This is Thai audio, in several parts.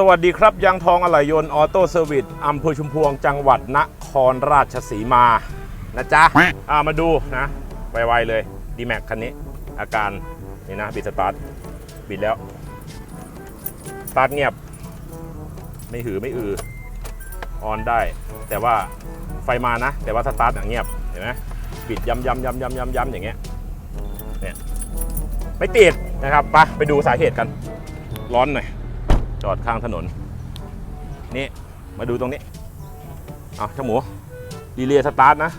สวัสดีครับยางทองอะไหล่ยนต์ออโต้เซอร์วิสอำเภอชุมพวงจังหวัดนครราชสีมา นะจ๊ะอ่ามาดูนะ ไวๆเลยดีแม็กคันนี้ อาการนี่นะบิดสตาร์ทบิดแล้ว สตาร์ทเงียบ ไม่หือไม่อือออนได้ แต่ว่าไฟมานะ แต่ว่าสตาร์ทอย่างเงียบเห็นไหมบิดย้ำย้ำย้ำย้ำย้ำย้ำอย่างเงี้ยเนี่ยไม่ติดนะครับไปไปดูสาเหตุกัน ร้อนหน่อย จอดข้างถนน นี่ มาดูตรงนี้เอาช่างหมูดีเลย์สตาร์ทนะ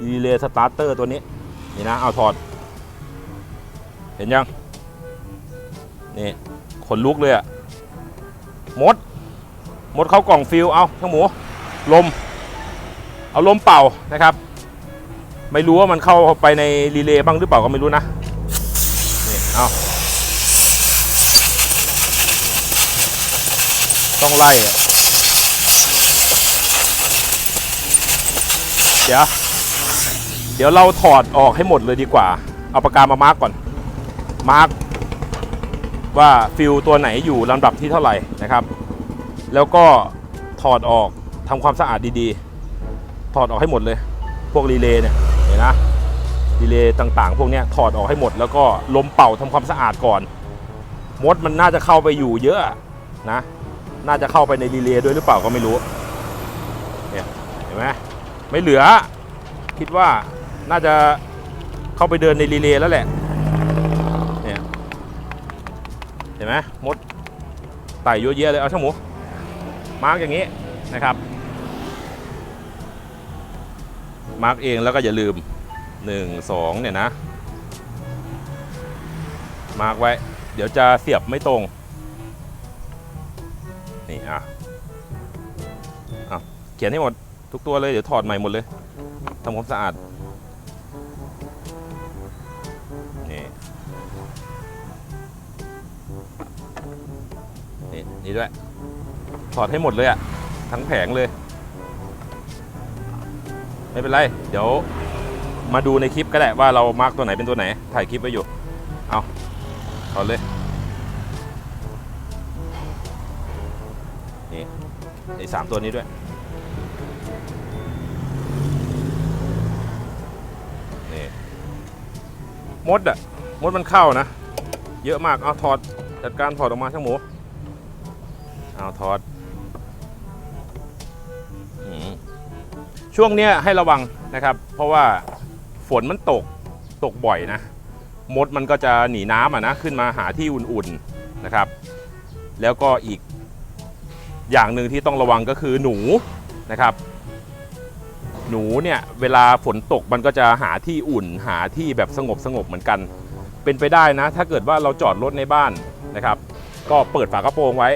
ดีเลย์สตาร์เตอร์ตัวนี้ นี่นะ เอาถอด เห็นยัง นี่ขนลุกเลยอะมด มดเข้ากล่องฟิลเอาช่างหมู ลม เอาลมเป่านะครับ ไม่รู้ว่ามันเข้าไปในรีเลย์บ้างหรือเปล่าก็ไม่รู้นะ นี่ เอา ต้องไล่อะเดี๋ยว เดี๋ยวเราถอดออกให้หมดเลยดีกว่า เอาปากกามามาร์กก่อน มาร์กว่าฟิลตัวไหนอยู่ลำดับที่เท่าไหร่นะครับ แล้วก็ถอดออกทำความสะอาดดีๆ ถอดออกให้หมดเลย พวกรีเลย์เนี่ยเห็นนะรีเลย์ต่างๆ พวกเนี้ยถอดออกให้หมด แล้วก็ลมเป่าทำความสะอาดก่อน มดมันน่าจะเข้าไปอยู่เยอะนะ น่าจะเข้าไปในรีเลย์ด้วยหรือเปล่าก็ไม่รู้เนี่ยเห็นไหมไม่เหลือ คิดว่าน่าจะเข้าไปเดินในรีเลย์แล้วแหละเนี่ยเห็นไหมมดไต่เยอะแยะเลยเอาช่างหมูมาร์กอย่างนี้นะครับมาร์กเองแล้วก็อย่าลืม1 2เนี่ยนะมาร์กไว้ เดี๋ยวจะเสียบไม่ตรง นี่อะอะเขียนให้หมดทุกตัวเลย เดี๋ยวถอดใหม่หมดเลยทำความสะอาดนี่นี่นี่ด้วย ถอดให้หมดเลยอะทั้งแผงเลย ไม่เป็นไร เดี๋ยวมาดูในคลิปก็ได้ว่าเรามาร์กตัวไหนเป็นตัวไหน ถ่ายคลิปไว้อยู่ เอาถอดเลย นี่ไอ้สามตัวนี้ด้วย นี่ มดอะมดมันเข้านะ เยอะมาก เอาถอด จัดการถอดออกมาช่างหมู เอาถอดอช่วงเนี้ยให้ระวังนะครับ เพราะว่าฝนมันตกตกบ่อยนะ มดมันก็จะหนีน้ำอะนะ ขึ้นมาหาที่อุ่นๆนะครับ แล้วก็อีก อย่างหนึ่งที่ต้องระวังก็คือหนูนะครับ หนูเนี่ยเวลาฝนตกมันก็จะหาที่อุ่นหาที่แบบสงบสงบเหมือนกัน เป็นไปได้นะ ถ้าเกิดว่าเราจอดรถในบ้านนะครับ ก็เปิดฝากระโปรงไว้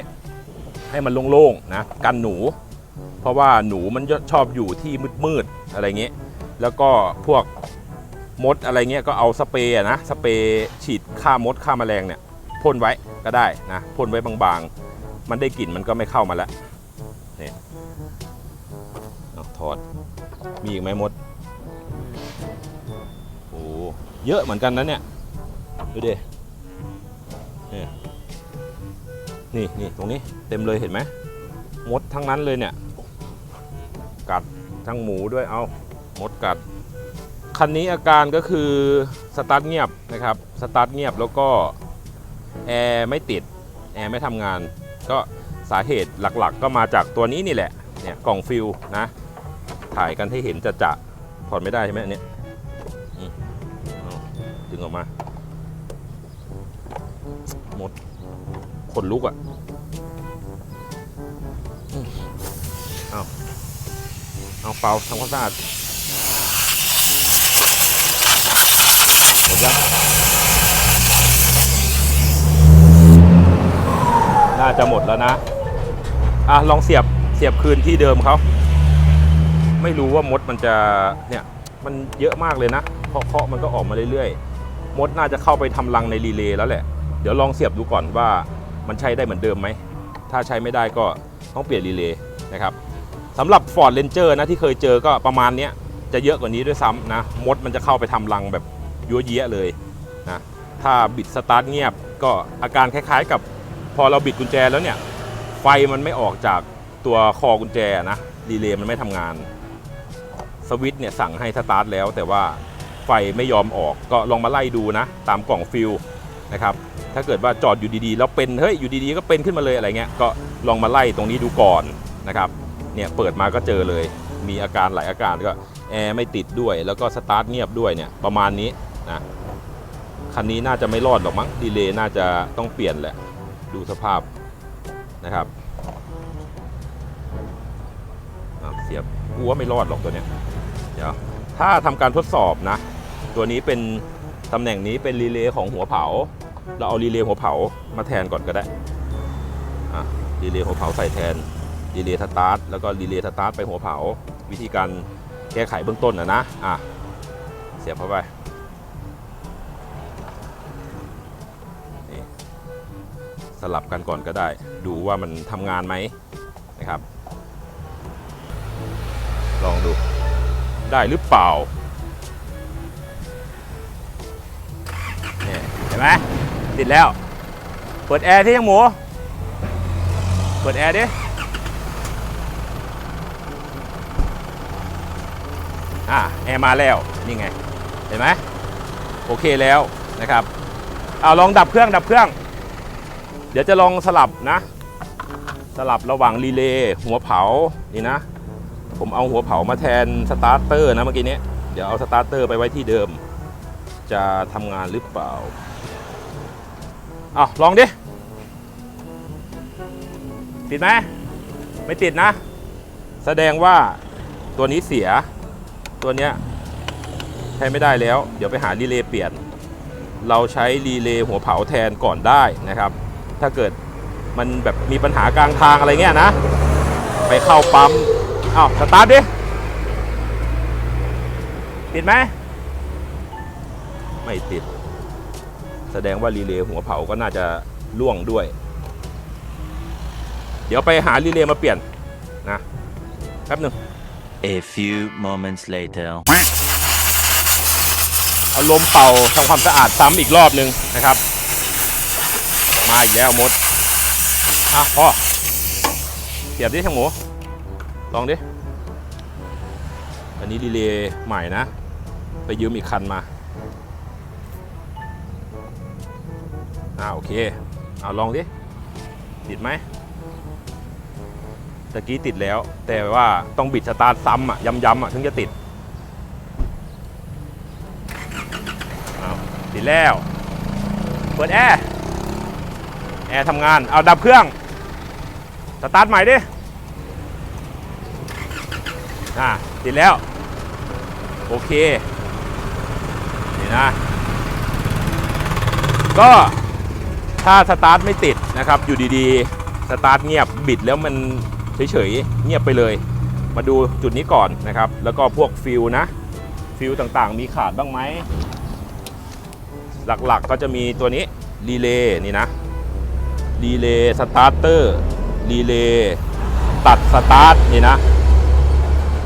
ให้มันโล่งๆนะกันหนู เพราะว่าหนูมันชอบอยู่ที่มืดๆอะไรเงี้ยแล้วก็พวกมดอะไรเงี้ยก็เอาสเปรย์นะสเปรย์ฉีดฆ่ามดฆ่าแมลงเนี่ยพ่นไว้ก็ได้นะพ่นไว้บางๆ มันได้กลิ่นมันก็ไม่เข้ามาแล้วนี่ถอด มีอีกไหมมด โอ้เยอะเหมือนกันนะเนี่ย ดูดิเนี่ยนี่นี่ตรงนี้เต็มเลยเห็นไหมมดทั้งนั้นเลยเนี่ย กัดทั้งหมูด้วยเอามดกัด คันนี้อาการก็คือสตาร์ทเงียบนะครับ สตาร์ทเงียบแล้วก็แอร์ไม่ติด แอร์ไม่ทำงาน ก็สาเหตุหลักๆ ก็มาจากตัวนี้นี่แหละเนี่ยกล่องฟิลนะ ถ่ายกันให้เห็นจะจะถอดไม่ได้ใช่ไหมอันเนี้ยดึงออกมา หมดขนลุกอะ่ะเอาเอาเปล่าทำความสะอาดหมดยัง น่าจะหมดแล้วนะ อะลองเสียบเสียบคืนที่เดิมเขาไม่รู้ว่ามดมันจะเนี่ยมันเยอะมากเลยนะเคาะเคาะมันก็ออกมาเรื่อยๆ มดน่าจะเข้าไปทำรังในรีเลย์แล้วแหละ เดี๋ยวลองเสียบดูก่อนว่ามันใช้ได้เหมือนเดิมไหม ถ้าใช้ไม่ได้ก็ต้องเปลี่ยนรีเลย์นะครับสำหรับ Ford Ranger นะที่เคยเจอก็ประมาณเนี้ยจะเยอะกว่านี้ด้วยซ้ำนะ มดมันจะเข้าไปทำรังแบบยั่วเยะเลยนะถ้าบิดสตาร์ทเงียบก็อาการคล้ายๆกับ พอเราบิดกุญแจแล้วเนี่ย ไฟมันไม่ออกจากตัวคอกุญแจนะรีเลย์มันไม่ทำงาน สวิตช์เนี่ยสั่งให้สตาร์ทแล้ว แต่ว่าไฟไม่ยอมออกก็ลองมาไล่ดูนะ ตามกล่องฟิลนะครับถ้าเกิดว่าจอดอยู่ดีๆ แล้วเป็นเฮ้ยอยู่ดีๆก็เป็นขึ้นมาเลยอะไรเงี้ยก็ลองมาไล่ตรงนี้ดูก่อนนะครับเนี่ยเปิดมาก็เจอเลย มีอาการหลายอาการก็แอร์ไม่ติดด้วยแล้วก็สตาร์ทเงียบด้วยเนี่ยประมาณนี้นะคันนี้น่าจะไม่รอดหรอกมั้งดีเลย์น่าจะต้องเปลี่ยนแหละ ดูสภาพนะครับเสียบกูว่าไม่รอดหรอกตัวเนี้ยเดี๋ยวถ้าทำการทดสอบนะ ตัวนี้เป็นตำแหน่งนี้เป็นรีเลย์ของหัวเผา เราเอารีเลย์หัวเผามาแทนก่อนก็ได้รีเลย์หัวเผาใส่แทนรีเลย์สตาร์ทแล้วก็รีเลย์สตาร์ทไปหัวเผา วิธีการแก้ไขเบื้องต้นนะนะอะเสียบเข้าไป ลับกันก่อนก็ได้ ดูว่ามันทำงานไหมนะครับ ลองดูได้หรือเปล่าเนี่ยเห็นไหมติดแล้ว เปิดแอร์ที่ยังหมู เปิดแอร์ดิอ่าแอร์มาแล้วนี่ไง เห็นไหมโอเคแล้วนะครับเอาลองดับเครื่องดับเครื่อง ดี๋ยวจะลองสลับนะ สลับระหว่างรีเลย์หัวเผานี่นะ ผมเอาหัวเผามาแทนสตาร์เตอร์นะเมื่อกี้นี้เดี๋ยวเอาสตาร์เตอร์ไปไว้ที่เดิม จะทำงานหรือเปล่าอ้าวลองดิ ติดไหมไม่ติดนะ แสดงว่าตัวนี้เสียตัวเนี้ยใช้ไม่ได้แล้ว เดี๋ยวไปหารีเลย์เปลี่ยน เราใช้รีเลย์หัวเผาแทนก่อนได้นะครับ ถ้าเกิดมันแบบมีปัญหากลางทางอะไรเงี้ยนะ ไปเข้าปั๊มอ้าวสตาร์ทดิติดไหมไม่ติด แสดงว่ารีเลย์หัวเผาก็น่าจะล่วงด้วย เดี๋ยวไปหารีเลย์มาเปลี่ยนนะแป๊บหนึ่ง A few moments later. เอาลมเป่าทำความสะอาดซ้ำอีกรอบหนึ่งนะครับ มาอีกแล้วมด อะพ่อเสียบดิช่างหมู ลองดิ อันนี้ดีเลย์ใหม่นะ ไปยืมอีกคันมา อ่าโอเค เอาลองดิ ติดไหมตะกี้ติดแล้ว แต่ว่าต้องบิดสตาร์ทซ้ำอะย้ำๆอะถึงจะติดเอาติดแล้ว เปิดแอร์ ร์ทำงาน เอาดับเครื่อง สตาร์ทใหม่ดิ อ่าติดแล้ว โอเค นี่นะ ก็ถ้าสตาร์ทไม่ติดนะครับ อยู่ดีๆ สตาร์ทเงียบบิดแล้วมันเฉยๆ เงียบไปเลย มาดูจุดนี้ก่อนนะครับ แล้วก็พวกฟิลนะ ฟิลต่างๆ มีขาดบ้างไหม หลักๆก็จะมีตัวนี้รีเลย์นี่นะ รีเลย์สตาร์เตอร์รีเลย์ตัดสตาร์ทนี่นะ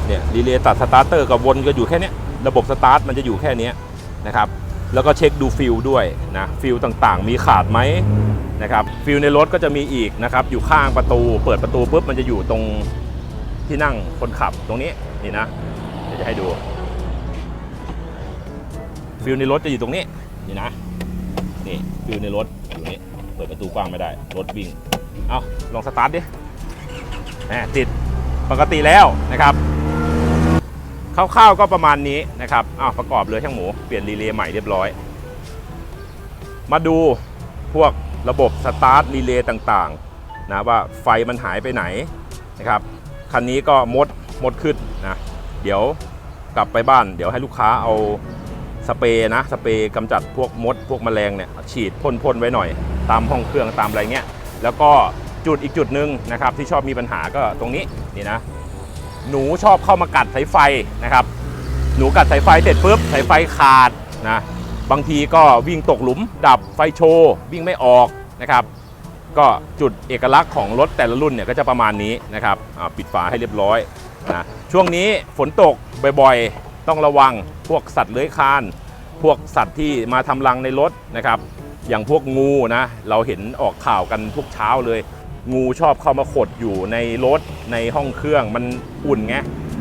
เนี่ยรีเลย์ตัดสตาร์เตอร์กับวนก็อยู่แค่นี้ระบบสตาร์ทมันจะอยู่แค่นี้นะครับแล้วก็เช็คดูฟิลด้วยนะฟิลต่างๆ มีขาดไหมนะครับฟิลในรถก็จะมีอีกนะครับอยู่ข้างประตู เปิดประตูปุ๊บมันจะอยู่ตรงที่นั่งคนขับตรงนี้นี่นะเดี๋ยวจะให้ดูฟิลในรถจะอยู่ตรงนี้นี่นะนี่ฟิลในรถอยู่นี่เปิดประตูกว้างไม่ได้ รถวิ่ง เอาลองสตาร์ทดิแหมติดปกติแล้วนะครับคร่าวๆก็ประมาณนี้นะครับอ้าวประกอบเลยช่างหมู เปลี่ยนรีเลย์ใหม่เรียบร้อย มาดูพวกระบบสตาร์ทรีเลย์ต่างๆนะว่าไฟมันหายไปไหนนะครับคันนี้ก็มดมดขึ้นนะเดี๋ยวกลับไปบ้าน เดี๋ยวให้ลูกค้าเอา สเปรย์นะสเปรย์กำจัดพวกมด พวกแมลงเนี่ยฉีดพ่นๆไว้หน่อย ตามห้องเครื่องตามอะไรเงี้ยแล้วก็จุดอีกจุดหนึ่งนะครับที่ชอบมีปัญหาก็ตรงนี้นี่นะ หนูชอบเข้ามากัดสายไฟนะครับ หนูกัดสายไฟเสร็จปุ๊บสายไฟขาดนะบางทีก็วิ่งตกหลุม ดับไฟโชว์วิ่งไม่ออกนะครับ ก็จุดเอกลักษณ์ของรถแต่ละรุ่นเนี่ยก็จะประมาณนี้นะครับปิดฝาให้เรียบร้อยนะช่วงนี้ฝนตกบ่อย ต้องระวังพวกสัตว์เลื้อยคลาน พวกสัตว์ที่มาทำรังในรถนะครับ อย่างพวกงูนะเราเห็นออกข่าวกันทุกเช้าเลย งูชอบเข้ามาขดอยู่ในรถในห้องเครื่องมันอุ่นไง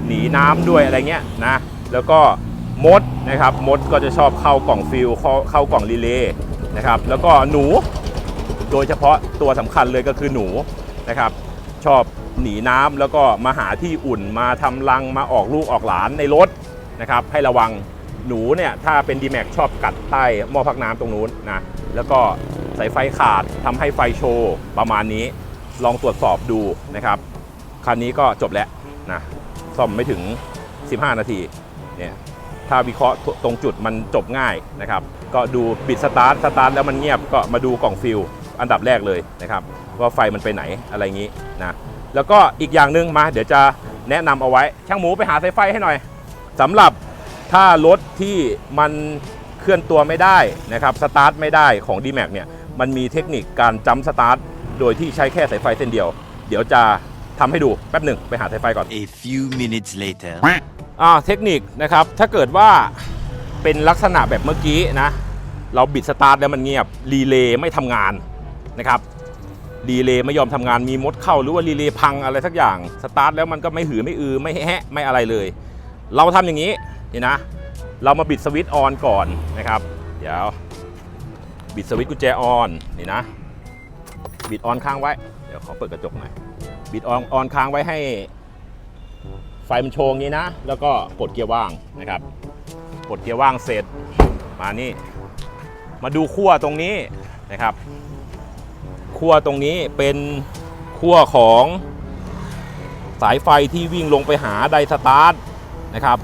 หนีน้ำด้วยอะไรเงี้ยนะแล้วก็มดนะครับมดก็จะชอบเข้ากล่องฟิลเข้าเข้ากล่องรีเลย์นะครับแล้วก็หนูโดยเฉพาะตัวสำคัญเลยก็คือหนูนะครับชอบหนีน้ำแล้วก็มาหาที่อุ่นมาทำรังมาออกลูกออกหลานในรถ นะครับให้ระวังหนูเนี่ยถ้าเป็น d m a x ชอบกัดใต้หม้อพักน้ำตรงนู้นนะแล้วก็สายไฟขาดทำให้ไฟโชว์ประมาณนี้ ลองตรวจสอบดูนะครับคันนี้ก็จบแล้วนะซ่อมไม่ถึง 15 นาทีเนี่ยถ้าวิเคราะห์ตรงจุดมันจบง่ายนะครับ ก็ดูปิดสตาร์ทสตาร์ทแล้วมันเงียบก็มาดูกล่องฟิลอันดับแรกเลยนะครับ ว่าไฟมันไปไหนอะไรอย่างนี้นะแล้วก็อีกอย่างหนึ่งมาเดี๋ยวจะแนะนำเอาไว้ช่างหมูไปหาสายไฟให้หน่อย สำหรับถ้ารถที่มันเคลื่อนตัวไม่ได้นะครับสตาร์ทไม่ได้ของ d m a x เนี่ยมันมีเทคนิคการจัมสตาร์ทโดยที่ใช้แค่สายไฟเส้นเดียว เดี๋ยวจะทำให้ดูแป๊บหนึ่งไปหาสายไฟก่อน A few minutes later. อ่าเทคนิคนะครับถ้าเกิดว่าเป็นลักษณะแบบเมื่อกี้นะ เราบิดสตาร์ทแล้วมันเงียบรีเลย์ไม่ทำงานนะครับรีเลย์ไม่ยอมทำงานมีมดเข้าหรือว่ารีเลย์พังอะไรสักอย่าง สตาร์ทแล้วมันก็ไม่หือไม่อือไม่แฮะไม่อะไรเลย เราทำอย่างนี้นี่นะ เรามาบิดสวิตช์ออนก่อนนะครับ เดี๋ยวบิดสวิตช์กุญแจออนนี่นะ บิดออนค้างไว้ เดี๋ยวขอเปิดกระจกหน่อยบิดออนออนค้างไว้ให้ ไฟมันโชงนี้นะ แล้วก็ปลดเกียร์ว่างนะครับปลดเกียร์ว่างเสร็จมานี่มาดูขั้วตรงนี้นะครับขั้วตรงนี้เป็นขั้วของสายไฟที่วิ่งลงไปหาไดสตาร์ท นะครับ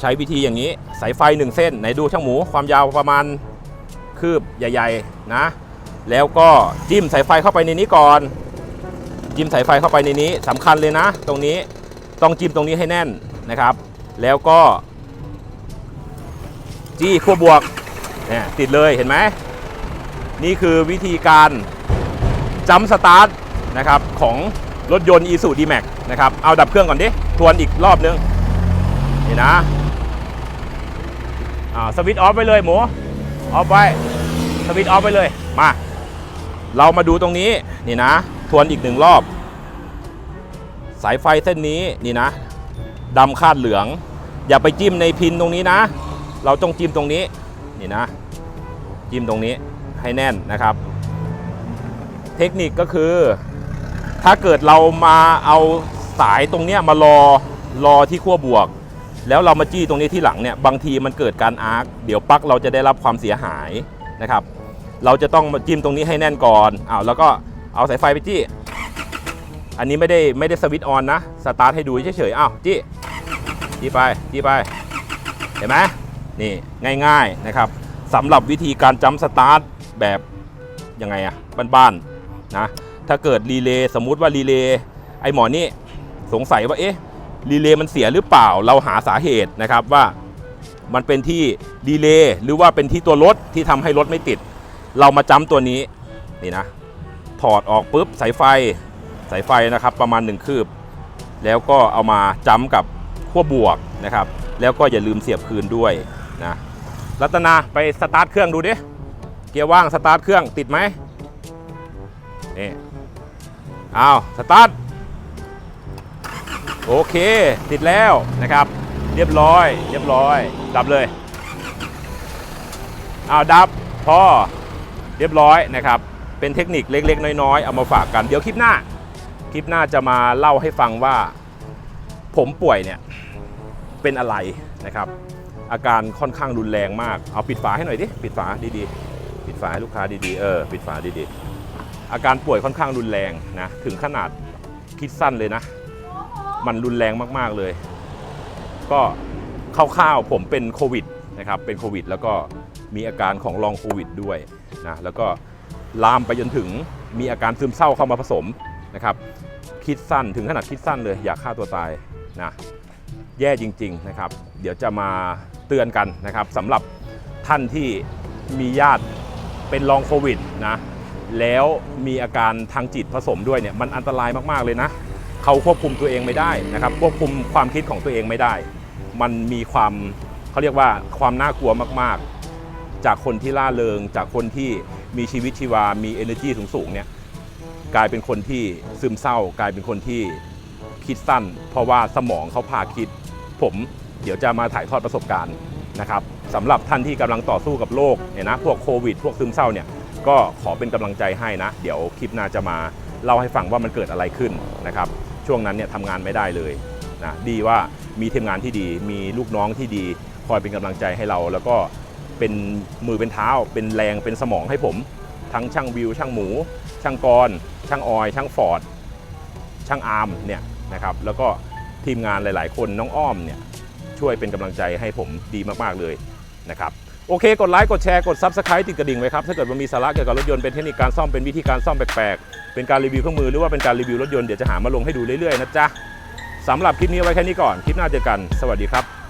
ใช้วิธีอย่างนี้สายไฟหนึ่งเส้นไหนดูช่างหมูความยาวประมาณคืบใหญ่ ๆนะ แล้วก็จิ้มสายไฟเข้าไปในนี้ก่อน จิ้มสายไฟเข้าไปในนี้สำคัญเลยนะ ตรงนี้ต้องจิ้มตรงนี้ให้แน่นนะครับ แล้วก็ จี้ขั้วบวกเนี่ยติดเลยเห็นไหมนี่คือวิธีการจัมสตาร์ทนะครับของรถยนต์ Isuzu D-Max นะครับ เอาดับเครื่องก่อนดิ ทวนอีกรอบนึง นี่นะอ่าสวิตช์ออฟไปเลยหมูออฟไว้สวิตช์ออฟไปเลยมา เรามาดูตรงนี้นี่นะ ทวนอีกหนึ่งรอบ สายไฟเส้นนี้นี่นะดำคาดเหลือง อย่าไปจิ้มในพินตรงนี้นะ เราต้องจิ้มตรงนี้นี่นะ จิ้มตรงนี้ให้แน่นนะครับ เทคนิคก็คือ ถ้าเกิดเรามาเอาสายตรงเนี้ยมารอรอที่ขั้วบวก แล้วเรามาจี้ตรงนี้ที่หลังเนี่ยบางทีมันเกิดการอาร์คเดี๋ยวปลั๊กเราจะได้รับความเสียหายนะครับ เราจะต้องมาจิ้มตรงนี้ให้แน่นก่อนอ้าวแล้วก็เอาสายไฟไปจี้ อันนี้ไม่ได้ไม่ได้สวิตช์ออนนะสตาร์ทให้ดูเฉยๆอ้าวจี้จี้ไปจี้ไปเห็นไหมนี่ง่ายๆนะครับสำหรับวิธีการจัมสตาร์ทแบบยังไงอะบ้านๆนะถ้าเกิดรีเลย์สมมุติว่ารีเลย์ไอหมอนี่สงสัยว่าเอ๊ะ รีเลย์มันเสียหรือเปล่าเราหาสาเหตุนะครับว่ามันเป็นที่รีเลย์หรือว่าเป็นที่ตัวรถที่ทำให้รถไม่ติด เรามาจัมตัวนี้นี่นะถอดออกปุ๊บสายไฟสายไฟนะครับประมาณ 1 คืบ แล้วก็เอามาจัมกับขั้วบวกนะครับ แล้วก็อย่าลืมเสียบคืนด้วยนะรัตนาไปสตาร์ทเครื่องดูดิเกียร์ว่างสตาร์ทเครื่องติดไหมนี่เอาสตาร์ท โอเค ติดแล้วนะครับ เรียบร้อย เรียบร้อย ดับเลยเอาดับพอเรียบร้อยนะครับ เป็นเทคนิคเล็ก ๆ น้อย ๆ เอามาฝากกัน เดี๋ยวคลิปหน้า คลิปหน้าจะมาเล่าให้ฟังว่า ผมป่วยเนี่ย เป็นอะไรนะครับ อาการค่อนข้างรุนแรงมาก เอาปิดฝาให้หน่อยดิ ปิดฝาดีๆ ปิดฝาให้ลูกค้าดีๆ เออ ปิดฝาดีๆ อาการป่วยค่อนข้างรุนแรงนะ ถึงขนาดคิดสั้นเลยนะ มันรุนแรงมากๆเลย ก็คร่าวๆผมเป็นโควิดนะครับเป็นโควิด แล้วก็มีอาการของลองโควิดด้วยนะแล้วก็ลามไปจนถึงมีอาการซึมเศร้าเข้ามาผสมนะครับ คิดสั้นถึงขนาดคิดสั้นเลยอยากฆ่าตัวตายนะแย่จริง ๆนะครับ เดี๋ยวจะมาเตือนกันนะครับสำหรับท่านที่มีญาติเป็นลองโควิดนะแล้วมีอาการทางจิตผสมด้วยเนี่ยมันอันตรายมากๆเลยนะ เขาควบคุมตัวเองไม่ได้นะครับควบคุมความคิดของตัวเองไม่ได้ มันมีความเขาเรียกว่าความน่ากลัวมากๆ จากคนที่ล่าเริง จากคนที่มีชีวิตชีวา มี energy สูงๆเนี่ยกลายเป็นคนที่ซึมเศร้า กลายเป็นคนที่คิดสั้น เพราะว่าสมองเขาพาคิด ผมเดี๋ยวจะมาถ่ายทอดประสบการณ์นะครับสำหรับท่านที่กำลังต่อสู้กับโรคเนี่ยนะพวกโควิด พวกซึมเศร้าเนี่ยก็ขอเป็นกำลังใจให้นะ เดี๋ยวคลิปหน้าจะมาเล่าให้ฟังว่ามันเกิดอะไรขึ้นนะครับ ช่วงนั้นเนี่ยทำงานไม่ได้เลยนะดีว่ามีทีมงานที่ดี มีลูกน้องที่ดี คอยเป็นกำลังใจให้เรา แล้วก็เป็นมือเป็นเท้า เป็นแรงเป็นสมองให้ผม ทั้งช่างวิว ช่างหมู ช่างกร ช่างออย ช่างฟอร์ดช่างอาร์มเนี่ยนะครับแล้วก็ทีมงานหลาย ๆ คนน้องอ้อมเนี่ยช่วยเป็นกำลังใจให้ผมดีมาก ๆ เลยนะครับ โอเค กดไลค์ กดแชร์ กด s u b สไครต์ติดกระดิ่งไว้ครับ ถ้าเกิดว่ามีสาระเกี่ยวกับรถยนต์เป็นเทคนิคการซ่อม เป็นวิธีการซ่อมแปลกๆ เป็นการรีวิวเครื่องมือหรือว่าเป็นการรีวิวรถยนต์ เดี๋ยวจะหามาลงให้ดูเรื่อยๆนะจ๊ะสำหรับคลิปนี้ไว้แค่นี้ก่อน คลิปหน้าเจอกัน สวัสดีครับ